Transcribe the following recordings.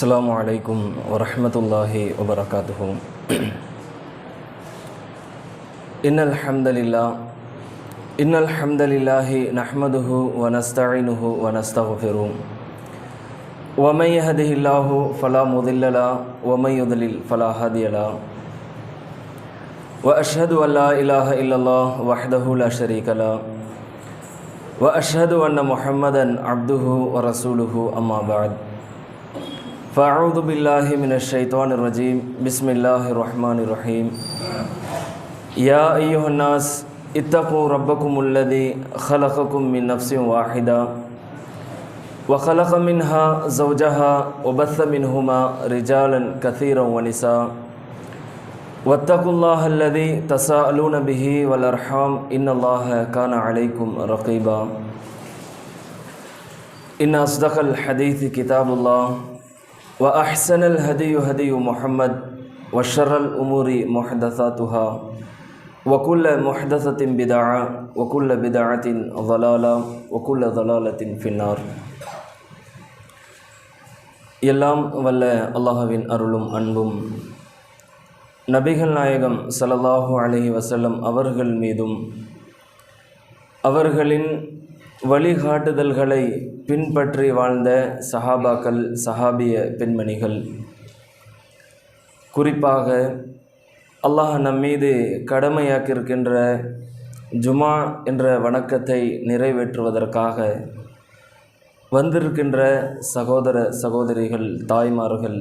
السلام عليكم ورحمة الله وبركاته. إن الحمد لله إن الحمد لله نحمده ونستعينه ونستغفره. ومن يهده الله فلا مضل له ومن يضلل فلا هادي له. وأشهد أن لا إله إلا الله وحده لا شريك له. وأشهد أن محمدا عبده ورسوله أما بعد. فأعوذ بالله من الشيطان الرجيم. بسم الله الرحمن الرحيم. يا أيها الناس اتقوا ربكم الذي خلقكم من نفس واحدة وخلق منها زوجها وبث منهما رجالا كثيرا ونساء. واتقوا الله الذي تساءلون به والأرحام. إن الله كان عليكم رقيبا. إن أصدق الحديث كتاب الله. وأحسن الهدي هدي محمد وشر الأمور محدثاتها وكل محدثة بدعة وكل بدعة ضلالة وكل ضلالة في النار எல்லாம் வல்ல அல்லாஹ்வின் அருளும் அன்பும் நபிகள் நாயகம் ஸல்லல்லாஹு அலைஹி வஸல்லம் அவர்கள் மீதும் அவர்களின் வழிகாட்டுதல்களை பின்பற்றி வாழ்ந்த சஹாபாக்கள் சஹாபிய பெண்மணிகள். குறிப்பாக அல்லாஹ் நம்மீது கடமையாக்கியிருக்கின்ற ஜுமா என்ற வணக்கத்தை நிறைவேற்றுவதற்காக வந்திருக்கின்ற சகோதர சகோதரிகள் தாய்மார்கள்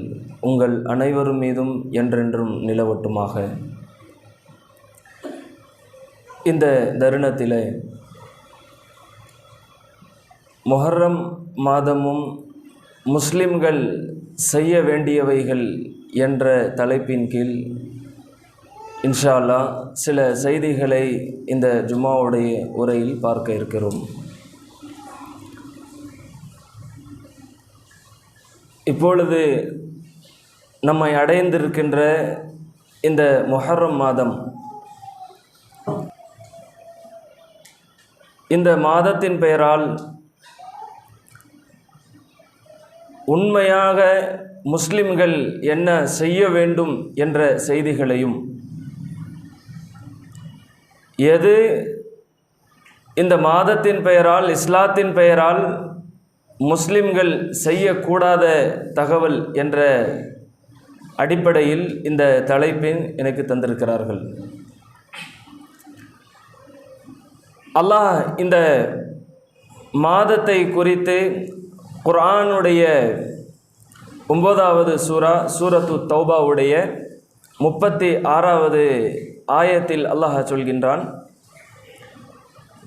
உங்கள் அனைவரும் மீதும் என்றென்றும் நிலவட்டுமாக. இந்த தருணத்தில் மொஹர்ரம் மாதமும் முஸ்லிம்கள் செய்ய வேண்டியவைகள் என்ற தலைப்பின் கீழ் இன்ஷா சில செய்திகளை இந்த ஜுமாவுடைய உரையில் பார்க்க இருக்கிறோம். இப்பொழுது நம்மை அடைந்திருக்கின்ற இந்த மொஹர்ரம் மாதம் இந்த மாதத்தின் பெயரால் உண்மையாக முஸ்லிம்கள் என்ன செய்ய வேண்டும் என்ற செய்திகளையும் எது இந்த மாதத்தின் பெயரால் இஸ்லாத்தின் பெயரால் முஸ்லிம்கள் செய்யக்கூடாத தகவல் என்ற அடிப்படையில் இந்த தலைப்பின் எனக்கு தந்திருக்கிறார்கள். அல்லாஹ் இந்த மாதத்தை குறித்து குரானுடைய ஒன்பதாவது சூரா சூரத்து தௌபாவுடைய முப்பத்தி ஆறாவது ஆயத்தில் அல்லாஹ் சொல்கின்றான்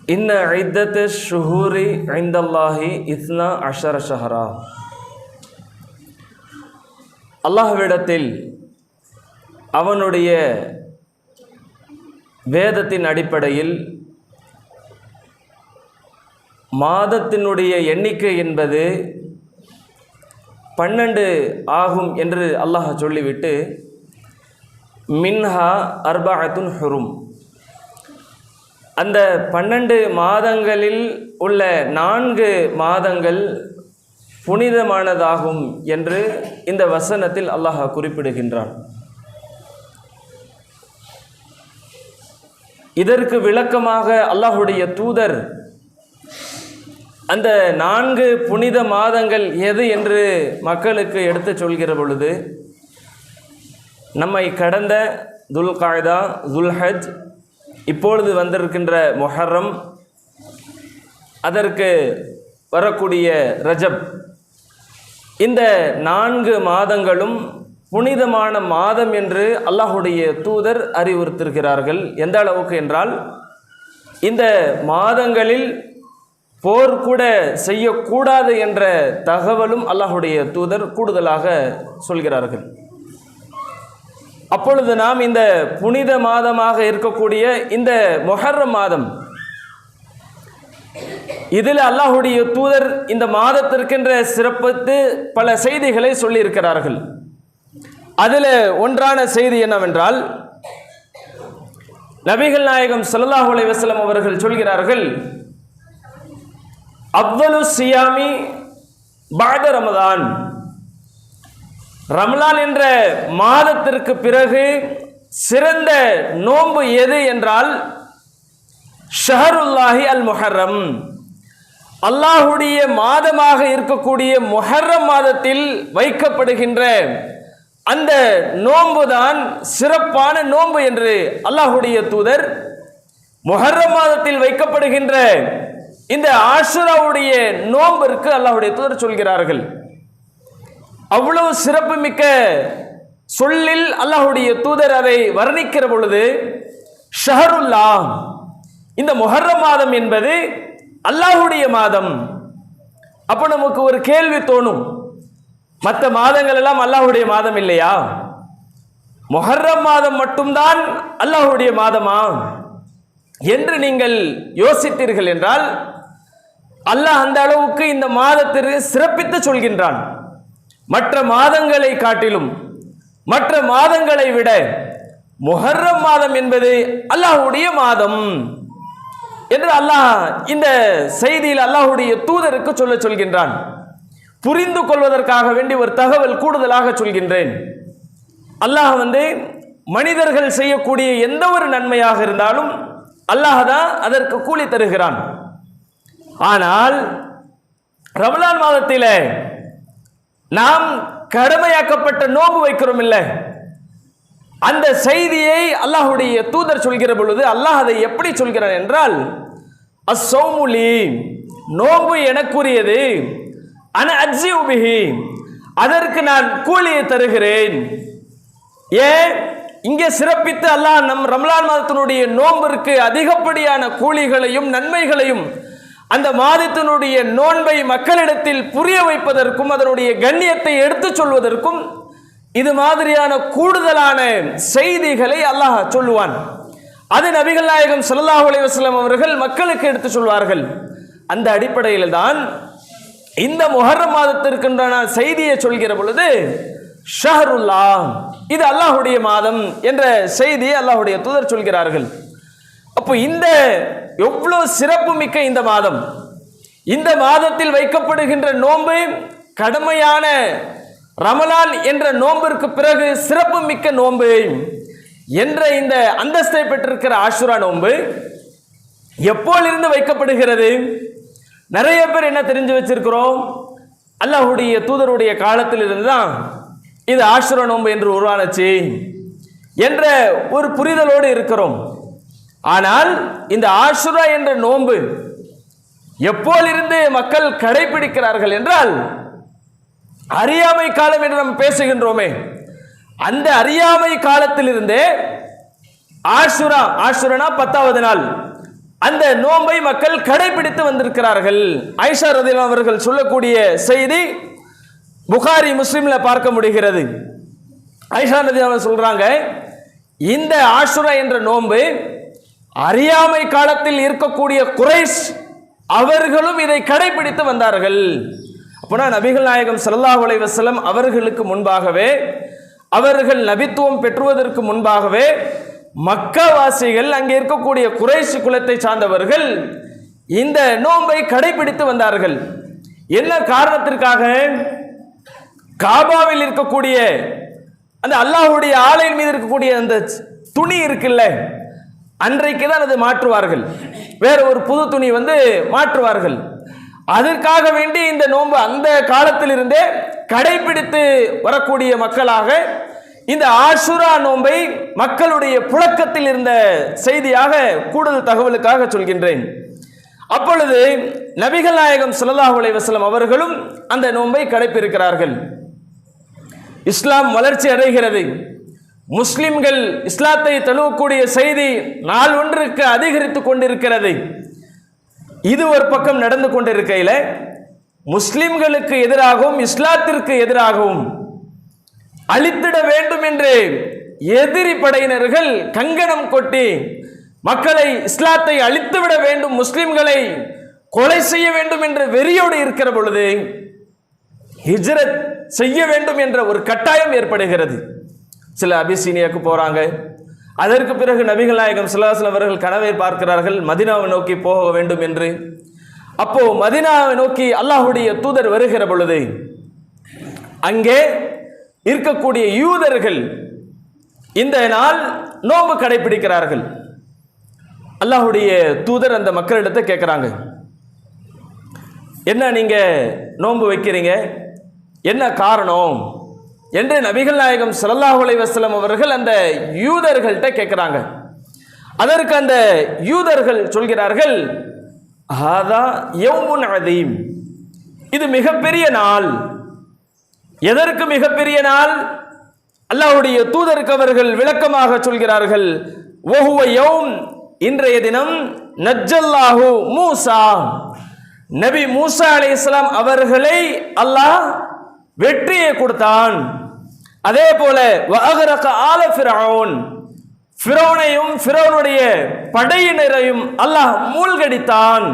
இன்ன ஐத்தத்து ஷுஹூரி ஐந்தல்லாஹி இஸ்னா அஷர ஷஹரா. அல்லாஹ்விடத்தில் அவனுடைய வேதத்தின் அடிப்படையில் மாதத்தினுடைய எண்ணிக்கை என்பது பன்னெண்டு ஆகும் என்று அல்லாஹ் சொல்லிவிட்டு மின்ஹா அர்பாகத்துன் ஹுரும். அந்த பன்னெண்டு மாதங்களில் உள்ள நான்கு மாதங்கள் புனிதமானதாகும் என்று இந்த வசனத்தில் அல்லாஹ் குறிப்பிடுகின்றான். இதற்கு விளக்கமாக அல்லாஹுடைய தூதர் அந்த நான்கு புனித மாதங்கள் எது என்று மக்களுக்கு எடுத்து சொல்கிற பொழுது நம்மை கடந்த துல் காய்தா துல்ஹஜ் இப்பொழுது வந்திருக்கின்ற மொஹர்ரம் அதற்கு வரக்கூடிய ரஜப் இந்த நான்கு மாதங்களும் புனிதமான மாதம் என்று அல்லாஹுடைய தூதர் அறிவுறுத்திருக்கிறார்கள். எந்த அளவுக்கு என்றால் இந்த மாதங்களில் போர் கூட செய்யக்கூடாது என்ற தகவலும் அல்லாஹுடைய தூதர் கூடுதலாக சொல்கிறார்கள். அப்பொழுது நாம் இந்த புனித மாதமாக இருக்கக்கூடிய இந்த மொஹர்ரம் மாதம் இதில் அல்லாஹுடைய தூதர் இந்த மாதத்திற்கென்ற சிறப்பித்து பல செய்திகளை சொல்லியிருக்கிறார்கள். அதில் ஒன்றான செய்தி என்னவென்றால் நபிகள் நாயகம் ஸல்லல்லாஹு அலைவாஸ்லம் அவர்கள் சொல்கிறார்கள் அவ்வளு சியாமி பாத ரமதான். ரமலான் என்ற மாதத்திற்கு பிறகு சிறந்த நோன்பு எது என்றால் ஷஹருல்லாஹி அல் முஹர்ரம். அல்லாஹுடைய மாதமாக இருக்கக்கூடிய முஹர்ரம் மாதத்தில் வைக்கப்படுகின்ற அந்த நோன்புதான் சிறப்பான நோன்பு என்று அல்லாஹுடைய தூதர் முஹர்ரம் மாதத்தில் வைக்கப்படுகின்ற இந்த ஆஷுராவுடைய நோம்பிற்கு அல்லாஹுடைய தூதர் சொல்கிறார்கள். அவ்வளவு சிறப்புமிக்க சொல்லில் அல்லாஹுடைய தூதர் அதை வர்ணிக்கிற பொழுது ஷஹருல்லா இந்த மொஹர்ரம் மாதம் என்பது அல்லாஹுடைய மாதம். அப்போ நமக்கு ஒரு கேள்வி தோணும். மற்ற மாதங்கள் எல்லாம் அல்லாஹுடைய மாதம் இல்லையா? மொஹர்ரம் மாதம் மட்டும்தான் அல்லாஹுடைய மாதமா? என்று நீங்கள் யோசித்தீர்கள் என்றால் அல்லாஹ் அந்த அளவுக்கு இந்த மாதத்திற்கு சிறப்பித்து சொல்கின்றான். மற்ற மாதங்களை காட்டிலும் மற்ற மாதங்களை விட முஹர்ரம் மாதம் என்பது அல்லாஹ்வுடைய மாதம். என்று அல்லாஹ் இந்த செய்தியில் அல்லாஹுடைய தூதருக்கு சொல்ல சொல்கின்றான். புரிந்து கொள்வதற்காக வேண்டி ஒரு தகவல் கூடுதலாக சொல்கின்றேன். அல்லாஹ் வந்து மனிதர்கள் செய்யக்கூடிய எந்த ஒரு நன்மையாக இருந்தாலும் அல்லாஹ் தான் அதற்கு கூலி தருகிறான். ஆனால் ரமலான் மாதத்திலே நாம் கடமையாக்கப்பட்ட நோன்பு வைக்கிறோம் இல்லை அந்த செய்தியை அல்லாஹுடைய தூதர் சொல்கிற பொழுது அல்லாஹ் அதை எப்படி சொல்கிறான் என்றால் அசௌமுலி நோன்பு எனக்குரியது. அன அஜி உபிஹி அதற்கு நான் கூலியை தருகிறேன். ஏன் இங்கே சிறப்பித்து அல்லாஹ் நம் ரமலான் மாதத்தினுடைய நோம்பிற்கு அதிகப்படியான கூலிகளையும் நன்மைகளையும் அந்த மாதத்தினுடைய நோன்பை மக்களிடத்தில் புரிய வைப்பதற்கும் அதனுடைய கண்ணியத்தை எடுத்துச் சொல்வதற்கும் இது மாதிரியான கூடுதலான செய்திகளை அல்லாஹ் சொல்லுவான். அது நபிகள் நாயகம் சல்லாஹ் அலைவாஸ்லாம் அவர்கள் மக்களுக்கு எடுத்து சொல்வார்கள். அந்த அடிப்படையில் தான் இந்த முஹர்ரம் மாதத்திற்குண்டான செய்தியை சொல்கிற பொழுது ஷஹருல்லா இது அல்லாஹுடைய மாதம் என்ற செய்தியை அல்லாஹுடைய தூதர் சொல்கிறார்கள். அப்போ இந்த எவ்வளோ சிறப்பு மிக்க இந்த மாதம் இந்த மாதத்தில் வைக்கப்படுகின்ற நோன்பு கடமையான ரமலான் என்ற நோம்பிற்கு பிறகு சிறப்பு மிக்க நோன்பு. என்ற இந்த அந்தஸ்தை பெற்றிருக்கிற ஆஷுரா நோன்பு எப்போலிருந்து வைக்கப்படுகிறது? நிறைய பேர் என்ன தெரிஞ்சு வச்சிருக்கிறோம்? அல்லாஹுடைய தூதருடைய காலத்திலிருந்து தான் இது ஆஷுரா நோன்பு என்று உருவானச்சு என்ற ஒரு புரிதலோடு இருக்கிறோம். ஆனால் இந்த ஆஷுரா என்ற நோன்பு எப்போலிருந்து மக்கள் கடைபிடிக்கிறார்கள் என்றால் அறியாமை காலம் என்று நம்ம பேசுகின்றோமே. அந்த அறியாமை காலத்திலிருந்தே ஆஷுரா ஆஷுரனா பத்தாவது நாள். அந்த நோன்பை மக்கள் கடைபிடித்து வந்திருக்கிறார்கள். ஐஷா ரதில் அவர்கள் சொல்லக்கூடிய செய்தி புகாரி முஸ்லீம்ல பார்க்க முடிகிறது. ஐஷா ரதி அவர் சொல்றாங்க இந்த ஆஷுரா என்ற நோன்பு அறியாமை காலத்தில் இருக்கக்கூடிய குறைஷ் அவர்களும் இதை கடைபிடித்து வந்தார்கள். அப்போனா நபிகள் நாயகம் சல்லா அலைஹி அவர்களுக்கு முன்பாகவே அவர்கள் நபித்துவம் பெற்றுவதற்கு முன்பாகவே மக்காவாசிகள் அங்கே இருக்கக்கூடிய குறைஷ் குலத்தை சார்ந்தவர்கள் இந்த நோன்பை கடைபிடித்து வந்தார்கள். என்ன காரணத்திற்காக? காபாவில் இருக்கக்கூடிய அந்த அல்லாஹ்வுடைய ஆலையின் மீது இருக்கக்கூடிய அந்த துணி இருக்குல்ல அன்றைக்கு தான் அது மாற்றுவார்கள். வேற ஒரு புது துணி வந்து மாற்றுவார்கள். அதற்காக வேண்டி இந்த நோன்பு அந்த காலத்திலிருந்தே கடைபிடித்து வரக்கூடிய மக்களாக இந்த ஆசுரா நோன்பை மக்களுடைய புழக்கத்தில் இருந்த செய்தியாக கூடுதல் தகவலுக்காக சொல்கின்றேன். அப்பொழுது நபிகள் நாயகம் ஸல்லல்லாஹு அலைஹி அவர்களும் அந்த நோன்பை கடைப்பிருக்கிறார்கள் இஸ்லாம் வளர்ச்சி அடைகிறது. முஸ்லிம்கள் இஸ்லாத்தை தழுவக்கூடிய செய்தி நாள் ஒன்றுக்கு அதிகரித்து கொண்டிருக்கிறது. இது ஒரு பக்கம் நடந்து கொண்டிருக்கையில் முஸ்லிம்களுக்கு எதிராகவும் இஸ்லாத்திற்கு எதிராகவும் அழித்திட வேண்டும் என்று எதிரி படையினர்கள் கங்கணம் கொட்டி மக்களை இஸ்லாத்தை அழித்துவிட வேண்டும் முஸ்லிம்களை கொலை செய்ய வேண்டும் என்ற வெறியோடு இருக்கிற பொழுது ஹிஜ்ரத் செய்ய வேண்டும் என்ற ஒரு கட்டாயம் ஏற்படுகிறது. சில அபிசீனியாவுக்கு போகிறாங்க அதற்கு பிறகு நபிகள் நாயகம் சிலாசலம் அவர்கள் கனவை பார்க்கிறார்கள் மதினாவை நோக்கி போக வேண்டும் என்று. அப்போ மதினாவை நோக்கி அல்லாஹுடைய தூதர் வருகிற பொழுது அங்கே இருக்கக்கூடிய யூதர்கள் இந்த நாள் நோன்பு கடைபிடிக்கிறார்கள். அல்லாஹுடைய தூதர் அந்த மக்களிடத்தை கேட்குறாங்க என்ன நீங்கள் நோன்பு வைக்கிறீங்க? என்ன காரணம்? என்று நபிகள் நாயகம் சல்லாஹ் அலைஹி அவர்கள் அந்த யூதர்கள்ட்ட கேட்குறாங்க. அதற்கு அந்த யூதர்கள் சொல்கிறார்கள் ஹாதா யவுமுன் அதீம் இது மிகப்பெரிய நாள். எதற்கு மிகப்பெரிய நாள்? அல்லாஹ்வுடைய தூதருக்கு அவர்கள் விளக்கமாக சொல்கிறார்கள் ஒஹுவ யௌம் இன்றைய தினம் நஜ்ஜல்லாஹு மூசா. நபி மூசா அலைஹிஸ்ஸலாம் அவர்களை அல்லாஹ் வெற்றியை கொடுத்தான். அதே போல ஆல ஃபிரௌன் ஃபிரௌனையும் ஃபிரௌனுடைய படையினரையும் அல்லாஹ் மூழ்கடித்தான்.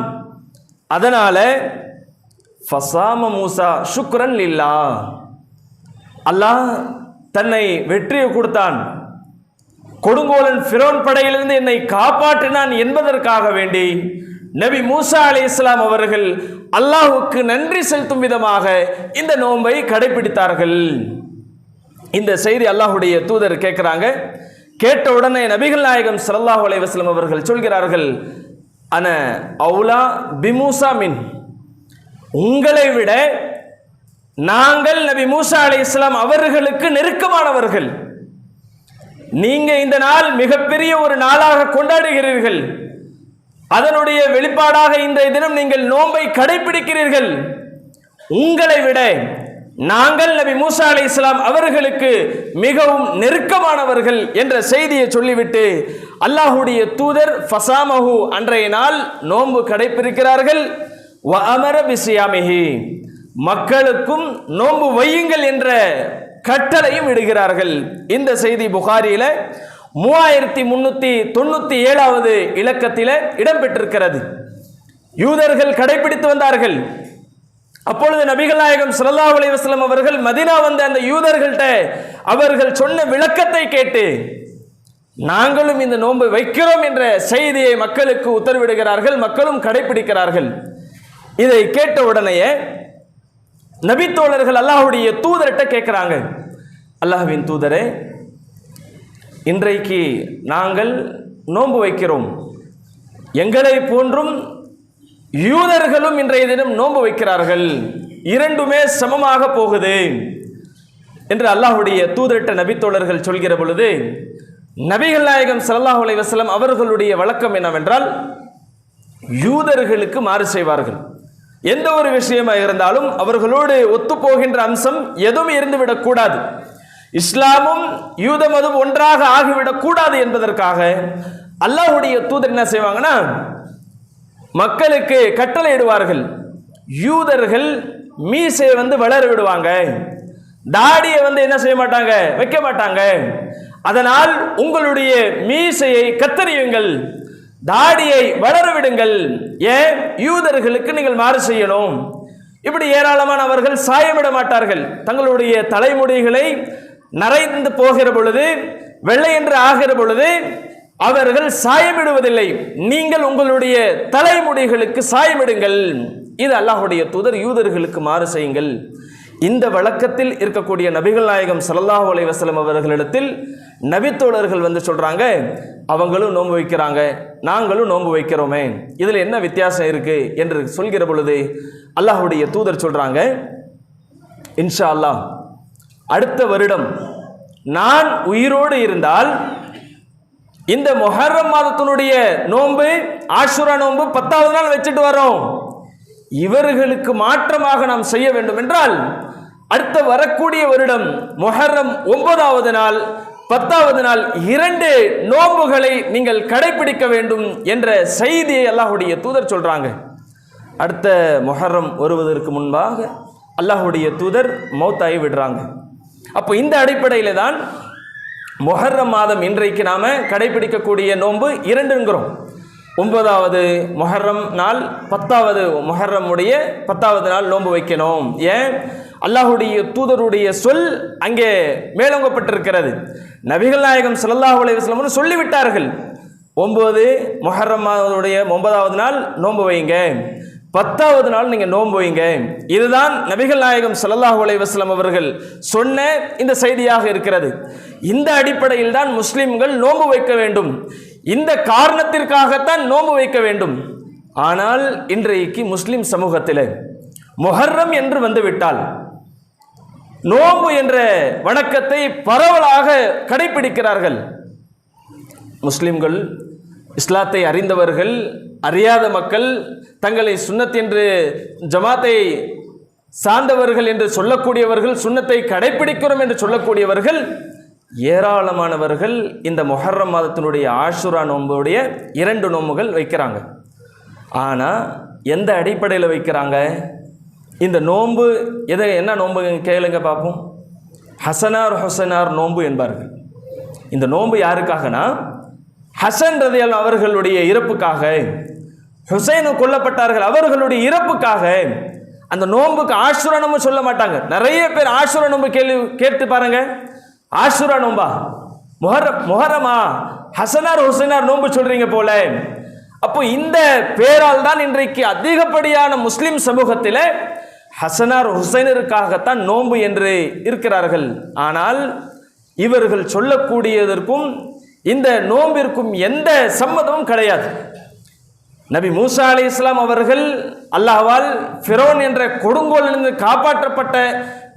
அதனால ஃபசாம மூசா சுக்ரன் இல்லா அல்லாஹ் தன்னை வெற்றியை கொடுத்தான். கொடுங்கோலன் ஃபிரோன் படையிலிருந்து என்னை காப்பாற்றினான் என்பதற்காக வேண்டி நபி மூசா அலி இஸ்லாம் அவர்கள் அல்லாஹுக்கு நன்றி செலுத்தும் விதமாக இந்த நோன்பை கடைபிடித்தார்கள். இந்த செய்தி அல்லாஹுடைய தூதர் கேட்குறாங்க. கேட்ட உடனே நபிகள் நாயகம் ஸல்லல்லாஹு அலைவாஸ்லம் அவர்கள் சொல்கிறார்கள் அன அவுலா பிமூசா மின். உங்களை விட நாங்கள் நபி மூசா அலி இஸ்லாம் அவர்களுக்கு நெருக்கமானவர்கள். நீங்க இந்த நாள் மிகப்பெரிய ஒரு நாளாக கொண்டாடுகிறீர்கள். அதனுடைய வெளிப்பாடாக இன்றைய தினம் நீங்கள் நோன்பை கடைபிடிக்கிறீர்கள். உங்களை விட நாங்கள் நபி மூசா அலி இஸ்லாம் அவர்களுக்கு மிகவும் நெருக்கமானவர்கள் என்ற செய்தியை சொல்லிவிட்டு அல்லாஹுடைய தூதர் ஃபசாமஹு அன்றைய நாள் நோன்பு கடைபிடிக்கிறார்கள். வ அமர பிசியாமிஹி மக்களுக்கும் நோன்பு வையுங்கள் என்ற கட்டளையும் இடுகிறார்கள். இந்த செய்தி புகாரியில மூவாயிரத்தி முன்னூத்தி தொண்ணூத்தி ஏழாவது இலக்கத்தில் இடம்பெற்றிருக்கிறது. யூதர்கள் கடைபிடித்து வந்தார்கள். அப்பொழுது நபிகள் நாயகம் ஸல்லல்லாஹு அலைஹி அவர்கள் மதினா வந்த அந்த யூதர்கள்ட்ட அவர்கள் சொன்ன விளக்கத்தை கேட்டு நாங்களும் இந்த நோன்பு வைக்கிறோம் என்ற செய்தியை மக்களுக்கு உத்தரவிடுகிறார்கள் மக்களும் கடைபிடிக்கிறார்கள் இதை கேட்ட உடனேயே நபித்தோழர்கள் அல்லாஹ்வுடைய தூதர்கிட்ட கேட்குறாங்க அல்லாஹுவின் தூதரே இன்றைக்கு நாங்கள் நோன்பு வைக்கிறோம். எங்களை போன்றும் யூதர்களும் இன்றைய தினம் நோன்பு வைக்கிறார்கள். இரண்டுமே சமமாக போகுது. என்று அல்லாஹுடைய தூதரட்ட நபித்தோழர்கள் சொல்கிற பொழுது நபிகள் நாயகம் சல்லாஹ் அலைஹி அவர்களுடைய வழக்கம் என்னவென்றால் யூதர்களுக்கு மாறு செய்வார்கள். எந்த ஒரு விஷயமாக இருந்தாலும் அவர்களோடு ஒத்துப்போகின்ற அம்சம் எதுவும் இருந்துவிடக்கூடாது இஸ்லாமும் யூத மதம் ஒன்றாக ஆகிவிடக்கூடாது என்பதற்காக அல்லாஹுடைய தூதர் என்ன செய்வாங்கன்னா மக்களுக்கு கட்டளை இடுவார்கள் யூதர்கள் மீசையை வந்து வளர விடுவாங்க. தாடியை வந்து என்ன செய்ய மாட்டாங்க? வைக்க மாட்டாங்க. அதனால் உங்களுடைய மீசையை கத்தறியுங்கள். தாடியை வளர விடுங்கள். ஏன்? யூதர்களுக்கு நீங்கள் மாறு செய்யணும். இப்படி ஏராளமான அவர்கள் சாயமிட மாட்டார்கள். தங்களுடைய தலைமுடிகளை நரைந்து போகிற பொழுது வெள்ளை என்று ஆகிற பொழுது அவர்கள் சாயமிடுவதில்லை. நீங்கள் உங்களுடைய தலைமுடிகளுக்கு சாயமிடுங்கள். இது அல்லாஹுடைய தூதர் யூதர்களுக்கு மாறு செய்யுங்கள். இந்த வழக்கத்தில் இருக்கக்கூடிய நபிகள் நாயகம் ஸல்லல்லாஹு அலைஹி அவர்களிடத்தில் நபித்தோழர்கள் வந்து சொல்கிறாங்க அவங்களும் நோன்பு வைக்கிறாங்க. நாங்களும் நோன்பு வைக்கிறோமே. இதில் என்ன வித்தியாசம் இருக்குது என்று சொல்கிற பொழுது அல்லாஹுடைய தூதர் சொல்கிறாங்க இன்ஷா அல்லாஹ் அடுத்த வருடம் நான் உயிரோடு இருந்தால் இந்த மொஹர்ரம் மாதத்தினுடைய நோன்பு ஆஷுரா நோன்பு பத்தாவது நாள் வச்சுட்டு வரோம் இவர்களுக்கு மாற்றமாக நாம் செய்ய வேண்டும் என்றால் அடுத்த வரக்கூடிய வருடம் மொஹர்ரம் ஒன்பதாவது நாள் பத்தாவது நாள் இரண்டு நோன்புகளை நீங்கள் கடைபிடிக்க வேண்டும் என்ற செய்தியை அல்லாஹுடைய தூதர் சொல்கிறாங்க அடுத்த மொஹர்ரம் வருவதற்கு முன்பாக அல்லாஹுடைய தூதர் மௌத்தாகி விடுறாங்க. அப்போ இந்த அடிப்படையில் தான் மொஹர்ரம் மாதம் இன்றைக்கு நாம கடைபிடிக்கக்கூடிய நோன்பு இரண்டுங்கிறோம். ஒன்பதாவது மொஹர்ரம் நாள் பத்தாவது மொஹர்ரமுடைய பத்தாவது நாள் நோன்பு வைக்கணும். ஏன்? அல்லாஹுடைய தூதருடைய சொல் அங்கே மேலோங்கப்பட்டிருக்கிறது. நபிகள் நாயகம் ஸல்லல்லாஹு அலைவாஸ்லம்னு சொல்லிவிட்டார்கள். ஒன்பது மொஹர்ரம் மாதனுடைய ஒன்பதாவது நாள் நோன்பு வைங்க பத்தாவது நாள் நீங்கள் நோன்பு வைங்க இதுதான் நபிகள் நாயகம் சல்லாஹூ அலைஹி அவர்கள் சொன்ன இந்த செய்தியாக இருக்கிறது. இந்த அடிப்படையில் தான் முஸ்லிம்கள் நோன்பு வைக்க வேண்டும். இந்த காரணத்திற்காகத்தான் நோன்பு வைக்க வேண்டும். ஆனால் இன்றைக்கு முஸ்லிம் சமூகத்தில் முஹர்ரம் என்று வந்துவிட்டால் நோன்பு என்ற வணக்கத்தை பரவலாக கடைபிடிக்கிறார்கள். முஸ்லிம்கள் இஸ்லாத்தை அறிந்தவர்கள் அறியாத மக்கள் தங்களை சுண்ணத் என்று ஜமாத்தை சார்ந்தவர்கள் என்று சொல்லக்கூடியவர்கள் சுண்ணத்தை கடைபிடிக்கிறோம் என்று சொல்லக்கூடியவர்கள் ஏராளமானவர்கள் இந்த மொஹர்ரம் மாதத்தினுடைய ஆஷுரா நோன்புடைய இரண்டு நோம்புகள் வைக்கிறாங்க. ஆனால் எந்த அடிப்படையில் வைக்கிறாங்க? இந்த நோன்பு எதை என்ன நோன்பு கேளுங்க பார்ப்போம் ஹசனார் ஹொசனார் நோன்பு என்பார்கள். இந்த நோன்பு யாருக்காகனா? ஹசன் ரதியல் அவர்களுடைய இறப்புக்காக ஹுசைனும் கொல்லப்பட்டார்கள் அவர்களுடைய இறப்புக்காக அந்த நோன்புக்கு ஆசுர நோன்பு சொல்ல மாட்டாங்க. நிறைய பேர் ஆசுர நோன்பு கேள்வி கேட்டு பாருங்க. ஆசுரா நோன்பா? முஹர முஹரமா ஹசனார் ஹுசைனார் நோன்பு சொல்றீங்க போல. அப்போ இந்த பேரால் தான் இன்றைக்கு அதிகப்படியான முஸ்லிம் சமூகத்தில் ஹசனார் ஹுசைனருக்காகத்தான் நோன்பு என்று இருக்கிறார்கள். ஆனால் இவர்கள் சொல்லக்கூடியதற்கும் இந்த நோம்பிற்கும் எந்த சம்மதமும் கிடையாது. நபி மூசா அலி இஸ்லாம் அவர்கள் அல்லாஹால் ஃபிரோன் என்ற கொடுங்கோலிலிருந்து காப்பாற்றப்பட்ட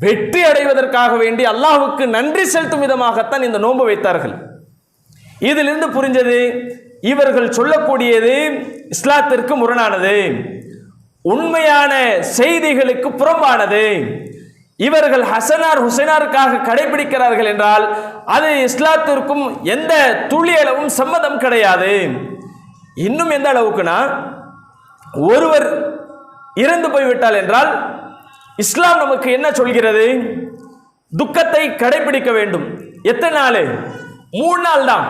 வெற்றி அடைவதற்காக வேண்டி அல்லாஹுக்கு நன்றி செலுத்தும் விதமாகத்தான் இந்த நோன்பு வைத்தார்கள். இதிலிருந்து புரிஞ்சது இவர்கள் சொல்லக்கூடியது இஸ்லாத்திற்கு முரணானது. உண்மையான செய்திகளுக்கு புறம்பானது. இவர்கள் ஹசனார் ஹுசைனாருக்காக கடைபிடிக்கிறார்கள் என்றால் அது இஸ்லாத்திற்கும் எந்த துளி அளவும் சம்மதம் கிடையாது. இன்னும் எந்த அளவுக்குனா ஒருவர் இறந்து போய்விட்டால் என்றால் இஸ்லாம் நமக்கு என்ன சொல்கிறது? துக்கத்தை கடைபிடிக்க வேண்டும். எத்தனை நாள்? மூணு நாள் தான்.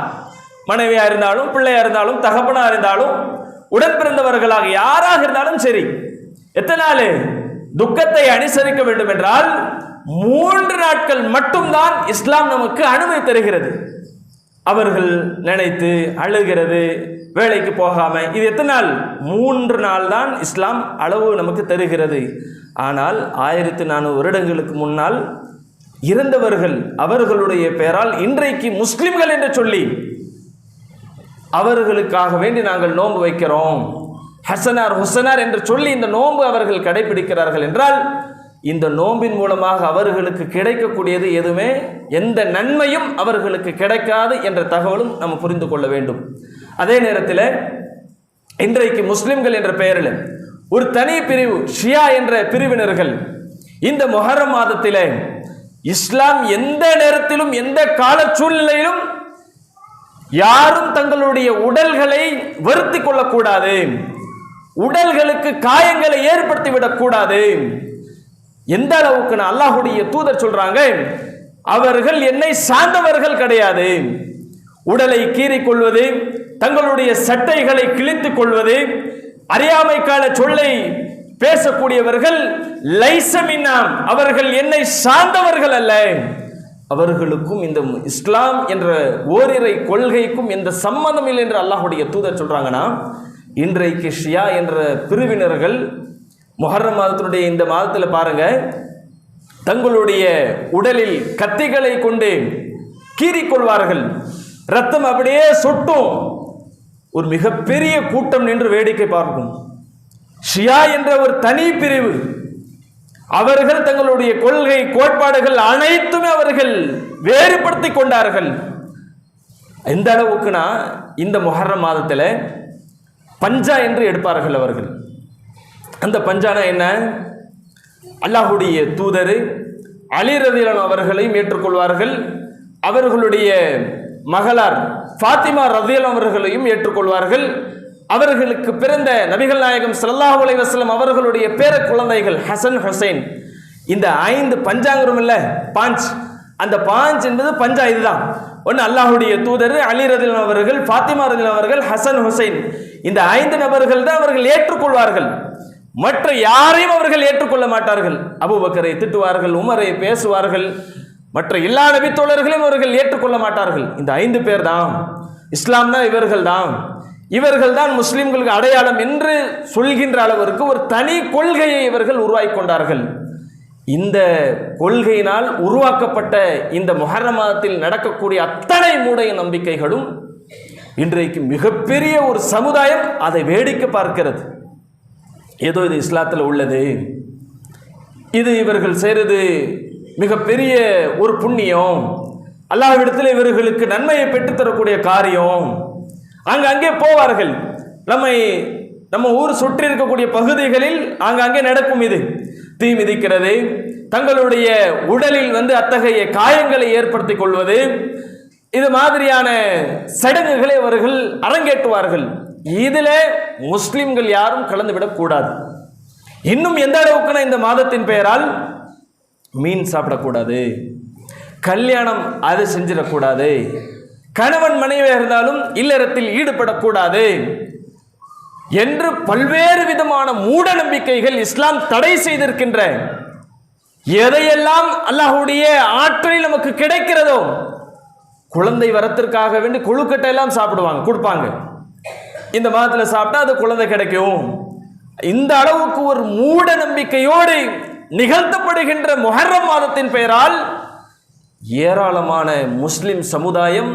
மனைவியாக இருந்தாலும் பிள்ளையாக இருந்தாலும் தகப்பனாக இருந்தாலும் உடன் பிறந்தவர்களாக யாராக இருந்தாலும் சரி எத்தனை நாள்? துக்கத்தை அனுசரிக்க வேண்டும் என்றால் மூன்று நாட்கள் மட்டும்தான் இஸ்லாம் நமக்கு அனுமதி தருகிறது. அவர்கள் நினைத்து அழுகிறது வேலைக்கு போகாம இது எத்தனை நாள்? மூன்று நாள் தான் இஸ்லாம் அளவு நமக்கு தருகிறது. ஆனால் ஆயிரத்தி நானூறு வருடங்களுக்கு முன்னால் இறந்தவர்கள் அவர்களுடைய பெயரால் இன்றைக்கு முஸ்லிம்கள் என்று சொல்லி அவர்களுக்காக வேண்டி நாங்கள் நோன்பு வைக்கிறோம். ஹசனார் ஹுசனார் என்று சொல்லி இந்த நோன்பு அவர்கள் கடைபிடிக்கிறார்கள் என்றால் இந்த நோம்பின் மூலமாக அவர்களுக்கு கிடைக்கக்கூடியது எதுவுமே எந்த நன்மையும் அவர்களுக்கு கிடைக்காது என்ற தகவலும் நம்ம புரிந்து கொள்ள வேண்டும். அதே நேரத்தில் இன்றைக்கு முஸ்லிம்கள் என்ற பெயரில் ஒரு தனி பிரிவு ஷியா என்ற பிரிவினர்கள் இந்த மொஹரம் மாதத்தில் இஸ்லாம் எந்த நேரத்திலும் எந்த கால சூழ்நிலையிலும் யாரும் தங்களுடைய உடல்களை வருத்தி கொள்ளக்கூடாது. உடல்களுக்கு காயங்களை ஏற்படுத்தி விடக்கூடாது எந்த அளவுக்கு நான் அல்லாஹுடைய தூதர் சொல்றாங்க? அவர்கள் என்னை சார்ந்தவர்கள் கிடையாது. உடலை கீறிக்கொள்வது தங்களுடைய சட்டைகளை கிழித்துக் கொள்வது அறியாமை கால சொல்லை பேசக்கூடியவர்கள் லைசமின்னாம் அவர்கள் என்னை சார்ந்தவர்கள் அல்ல. அவர்களுக்கும் இந்த இஸ்லாம் என்ற ஓரிரை கொள்கைக்கும் எந்த சம்மந்தம் இல்லை என்று அல்லாஹுடைய தூதர் சொல்றாங்கன்னா இன்றைக்கு ஷியா என்ற பிரிவினர்கள் மொஹர்ர மாதத்தினுடைய இந்த மாதத்தில் பாருங்க தங்களுடைய உடலில் கத்திகளை கொண்டு கீறிக்கொள்வார்கள் ரத்தம் அப்படியே சொட்டும். ஒரு மிகப்பெரிய கூட்டம் நின்று வேடிக்கை பார்க்கும். ஷியா என்ற ஒரு தனி பிரிவு. அவர்கள் தங்களுடைய கொள்கை கோட்பாடுகள் அனைத்துமே அவர்கள் வேறுபடுத்தி கொண்டார்கள். எந்த அளவுக்குனா இந்த முஹர்ரம் மாதத்தில் பஞ்சா என்று எடுப்பார்கள் அவர்கள். அந்த பஞ்சானா என்ன? அல்லாஹுடைய தூதர் அலிரதிலன் அவர்களையும் ஏற்றுக்கொள்வார்கள். அவர்களுடைய மகளார் ஃபாத்திமா ரதியல் அவர்களையும் ஏற்றுக்கொள்வார்கள். அவர்களுக்கு பிறந்த நபிகள் நாயகம் சல்லாஹ் அலைஹி வஸல்லம் அவர்களுடைய பேர குழந்தைகள் ஹசன் ஹுசைன். இந்த ஐந்து பஞ்சாங்கரம் இல்லை? பாஞ்ச். அந்த பாஞ்ச் என்பது பஞ்சா இதுதான் ஒன்று அல்லாஹுடைய தூதர் அலி ரதில் அவர்கள் ஃபாத்திமா ரதில் அவர்கள் ஹசன் ஹுசைன். இந்த ஐந்து நபர்கள் தான் அவர்கள் ஏற்றுக்கொள்வார்கள். மற்ற யாரையும் அவர்கள் ஏற்றுக்கொள்ள மாட்டார்கள். அபுபக்கரை திட்டுவார்கள் உமரை பேசுவார்கள். மற்ற எல்லா நபித்தோழர்களையும் அவர்கள் ஏற்றுக்கொள்ள மாட்டார்கள். இந்த ஐந்து பேர் தான். இஸ்லாம்னா இவர்கள் தான். இவர்கள் தான் முஸ்லிம்களுக்கு அடையாளம் என்று சொல்கின்ற அளவிற்கு ஒரு தனி கொள்கையை இவர்கள் உருவாக்கி கொண்டார்கள். இந்த கொள்கையினால் உருவாக்கப்பட்ட இந்த முஹர்ரம் மாதத்தில் நடக்கக்கூடிய அத்தனை மூடைய நம்பிக்கைகளும் இன்றைக்கு மிகப்பெரிய ஒரு சமுதாயம் அதை வேடிக்கை பார்க்கிறது. ஏதோ இது இஸ்லாத்தில் உள்ளது. இது இவர்கள் செய்கிறது மிகப்பெரிய ஒரு புண்ணியம். அல்லாஹ்விடத்தில் இவர்களுக்கு நன்மையை பெற்றுத்தரக்கூடிய காரியம். அங்கே அங்கே போவார்கள். நம்மை நம்ம ஊர் சுற்றி இருக்கக்கூடிய பகுதிகளில் ஆங்காங்கே நடக்கும் இது. தீ மிதிக்கிறது. தங்களுடைய உடலில் வந்து அத்தகைய காயங்களை ஏற்படுத்திக் கொள்வது. இது மாதிரியான சடங்குகளை அவர்கள் அரங்கேற்றுவார்கள். இதில் முஸ்லிம்கள் யாரும் கலந்து விடக்கூடாது இன்னும் எந்த அளவுக்குனா இந்த மாதத்தின் பெயரால் மீன் சாப்பிடக்கூடாது. கல்யாணம் அது செஞ்சிடக்கூடாது கணவன் மனைவியாக இருந்தாலும் இல்லறத்தில் ஈடுபடக்கூடாது என்று பல்வேறு விதமான மூட நம்பிக்கைகள் இஸ்லாம் தடை செய்திருக்கின்ற. எதையெல்லாம் அல்லாஹுடைய ஆற்றலில் நமக்கு கிடைக்கிறதோ குழந்தை வரத்திற்காக வேண்டி கொழுக்கட்டை எல்லாம் சாப்பிடுவாங்க கொடுப்பாங்க. இந்த மாதத்தில் சாப்பிட்டா அது குழந்தை கிடைக்கும். இந்த அளவுக்கு ஒரு மூட நம்பிக்கையோடு நிகழ்த்தப்படுகின்ற மொஹர்ரம் மாதத்தின் பெயரால் ஏராளமான முஸ்லிம் சமுதாயம்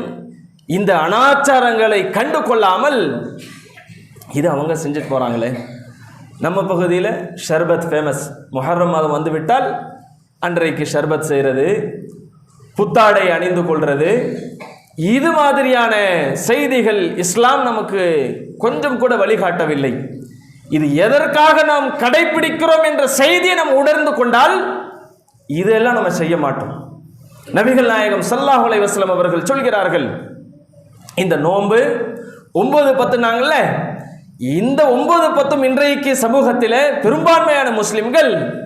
இந்த அனாச்சாரங்களை கண்டு கொள்ளாமல் இது அவங்க செஞ்சுட்டு போகிறாங்களே நம்ம பகுதியில் ஷர்பத் ஃபேமஸ் முஹர்ரம் மாதம் வந்துவிட்டால் அன்றைக்கு ஷர்பத் செய்கிறது புத்தாடை அணிந்து கொள்வது இது மாதிரியான செய்திகள் இஸ்லாம் நமக்கு கொஞ்சம் கூட வழிகாட்டவில்லை. இது எதற்காக நாம் கடைபிடிக்கிறோம் என்ற செய்தியை நாம் உணர்ந்து கொண்டால் இதெல்லாம் நம்ம செய்ய மாட்டோம். நபிகள் நாயகம் சல்லாஹ் வஸ்லம் அவர்கள் சொல்கிறார்கள் இந்த நோன்பு ஒன்பது பத்து நாங்கள்ல இந்த ஒன்பது பத்தும் இன்றைக்கு சமூகத்தில் பெரும்பான்மையான முஸ்லிம்கள்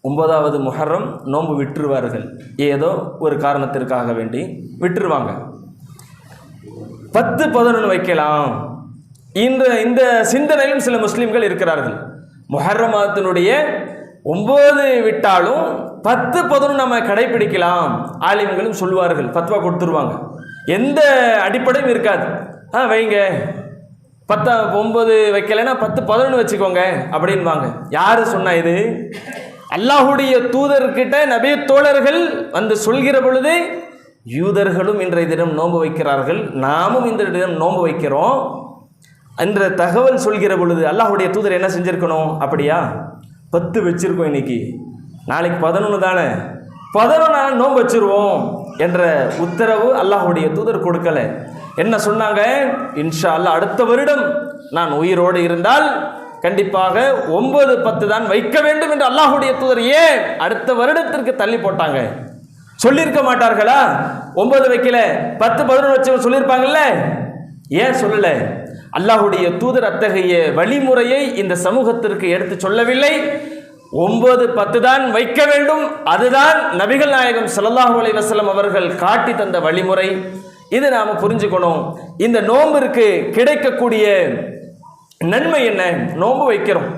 ஒன்பதாவது முஹர்ரம் நோன்பு விட்டுருவார்கள். ஏதோ ஒரு காரணத்திற்காக வேண்டி விட்டுருவாங்க. பத்து பதினொன்று வைக்கலாம். இந்த இந்த சிந்தனையும் சில முஸ்லிம்கள் இருக்கிறார்கள். முஹர்ரம் மாதத்தினுடைய ஒன்பது விட்டாலும் பத்து பதினொன்று நம்ம கடைபிடிக்கலாம் ஆலிம்களும் சொல்லுவார்கள் பத்வா கொடுத்துருவாங்க. எந்த அடிப்படையும் இருக்காது. ஆ வைங்க. பத்தா ஒன்பது வைக்கலைன்னா பத்து பதினொன்று வச்சுக்கோங்க அப்படின்வாங்க. யார் சொன்னா இது? அல்லாஹுடைய தூதர்கிட்ட நபிய தோழர்கள் வந்து சொல்கிற பொழுது யூதர்களும் இன்றைய தினம் நோன்பு வைக்கிறார்கள் நாமும் இந்த தினம் நோன்பு வைக்கிறோம் என்ற தகவல் சொல்கிற பொழுது அல்லாஹுடைய தூதர் என்ன செஞ்சுருக்கணும்? அப்படியா? பத்து வச்சிருக்கோம் இன்னைக்கு. நாளைக்கு பதினொன்று தானே? பதினொன்று நோன்பு வச்சிருவோம் என்ற உத்தரவு அல்லாஹுடைய தூதர் கொடுக்கல. என்ன சொன்னாங்க? இன்ஷா அல்லாஹ் அடுத்த வருடம் நான் உயிரோடு இருந்தால் கண்டிப்பாக ஒன்பது பத்து தான் வைக்க வேண்டும் என்று அல்லாஹுடைய தூதர் ஏன் அடுத்த வருடத்திற்கு தள்ளி போட்டாங்க? சொல்லியிருக்க மாட்டார்களா? ஒன்பது வைக்கல பத்து பதினொன்று வச்சு சொல்லியிருப்பாங்கல்ல ஏன் சொல்லல? அல்லாஹுடைய தூதர் அத்தகைய வழிமுறையை இந்த சமூகத்திற்கு எடுத்து சொல்லவில்லை. ஒன்பது பத்து தான் வைக்க வேண்டும். அதுதான் நபிகள் நாயகம் ஸல்லல்லாஹு அலி வசலம் அவர்கள் காட்டி தந்த வழிமுறை. இது நாம் புரிஞ்சுக்கணும். இந்த நோம்பிற்கு கிடைக்கக்கூடிய நன்மை என்ன? நோன்பு வைக்கிறோம்.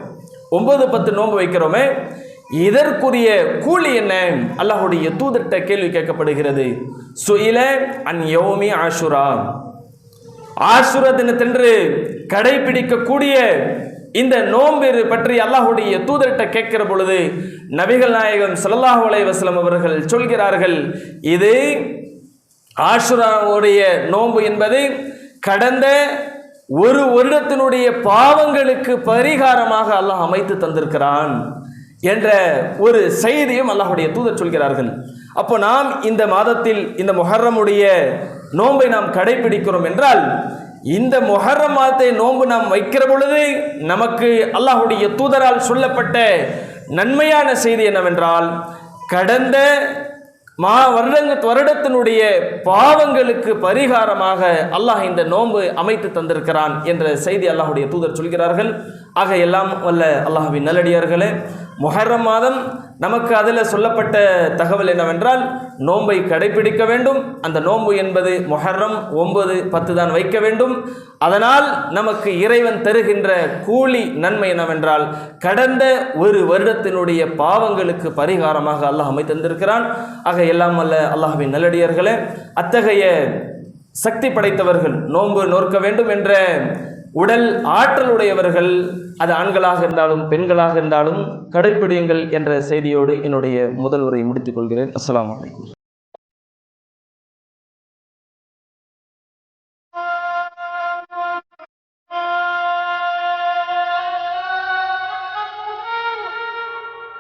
ஒன்பது பத்து நோன்பு வைக்கிறோமே. இதற்குரிய கூலி என்ன? அல்லாஹுடைய தூதர்கிட்ட கேள்வி கேட்கப்படுகிறது. சுயில அன் யோமி ஆஷுரா. ஆசுர தினத்தன்று கடைபிடிக்கக்கூடிய இந்த நோன்பு பற்றி அல்லாஹுடைய தூதர்கிட்ட கேட்கிற பொழுது நபிகள் நாயகம் ஸல்லல்லாஹு அலைவாஸ்லம் அவர்கள் சொல்கிறார்கள் இது ஆஷுராவுடைய நோன்பு என்பது கடந்த ஒரு வருடத்தினுடைய பாவங்களுக்கு பரிகாரமாக அல்லாஹ் அமைத்து தந்திருக்கிறான் என்ற ஒரு செய்தியும் அல்லாஹுடைய தூதர் சொல்கிறார்கள். அப்போ நாம் இந்த மாதத்தில் இந்த மொஹர்ரமுடைய நோன்பை நாம் கடைபிடிக்கிறோம் என்றால் இந்த முஹர்ரம் மாதத்தை நோன்பு நாம் வைக்கிற பொழுது நமக்கு அல்லாஹுடைய தூதரால் சொல்லப்பட்ட நன்மையான செய்தி என்னவென்றால் கடந்த மா வருடங்க வருடத்தினுடைய பாவங்களுக்கு பரிகாரமாக அல்லாஹ் இந்த நோன்பு அமைத்து தந்திருக்கிறான் என்ற செய்தி அல்லாஹுடைய தூதர் சொல்கிறார்கள். ஆக எல்லாம் வல்ல அல்லாஹ்வின் நல்லடியார்களே முஹர்ரம் மாதம் நமக்கு அதில் சொல்லப்பட்ட தகவல் என்னவென்றால் நோன்பை கடைபிடிக்க வேண்டும். அந்த நோன்பு என்பது முஹர்ரம் ஒன்பது பத்து தான் வைக்க வேண்டும். அதனால் நமக்கு இறைவன் தருகின்ற கூலி நன்மை என்னவென்றால் கடந்த ஒரு வருடத்தினுடைய பாவங்களுக்கு பரிகாரமாக அல்லாஹ் அமைத்திருந்திருக்கிறான் ஆக எல்லாம் அல்ல அல்லாஹ்வின் நல்லடியார்களே அத்தகைய சக்தி படைத்தவர்கள் நோன்பு நோற்க வேண்டும் என்ற உடல் ஆற்றலுடையவர்கள் அது ஆண்களாக இருந்தாலும் பெண்களாக இருந்தாலும் கடைப்பிடியுங்கள் என்ற செய்தியோடு என்னுடைய முதல் உரையை முடித்துக் கொள்கிறேன். அஸ்லாம் வலைக்கம்